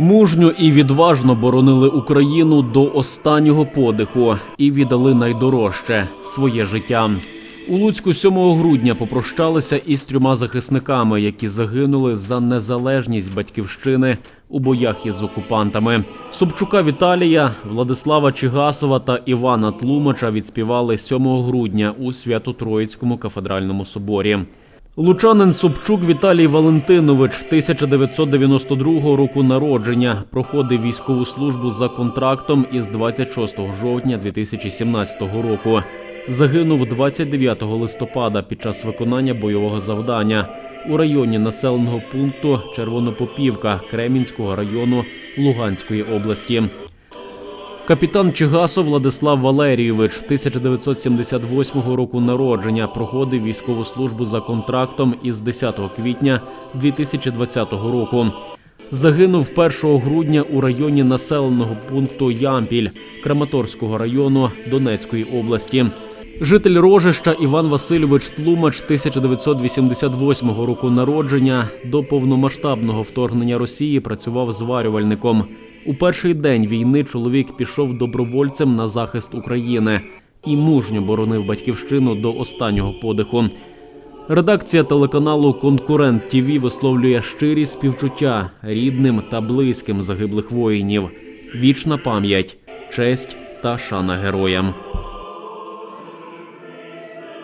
Мужньо і відважно боронили Україну до останнього подиху і віддали найдорожче своє життя. У Луцьку 7 грудня попрощалися із трьома захисниками, які загинули за незалежність батьківщини у боях із окупантами. Собчука Віталія, Владислава Чигасова та Івана Тлумача відспівали 7 грудня у Свято-Троїцькому кафедральному соборі. Лучанин Собчук Віталій Валентинович 1992 року народження проходив військову службу за контрактом із 26 жовтня 2017 року. Загинув 29 листопада під час виконання бойового завдання у районі населеного пункту Червонопопівка Кремінського району Луганської області. Капітан Чигасов Владислав Валерійович 1978 року народження проходив військову службу за контрактом із 10 квітня 2020 року. Загинув 1 грудня у районі населеного пункту Ямпіль Краматорського району Донецької області. Житель Рожища Іван Васильович Тлумач 1988 року народження до повномасштабного вторгнення Росії працював зварювальником. У перший день війни чоловік пішов добровольцем на захист України і мужньо боронив батьківщину до останнього подиху. Редакція телеканалу Конкурент ТІВІ висловлює щирі співчуття рідним та близьким загиблих воїнів. Вічна пам'ять, честь та шана героям.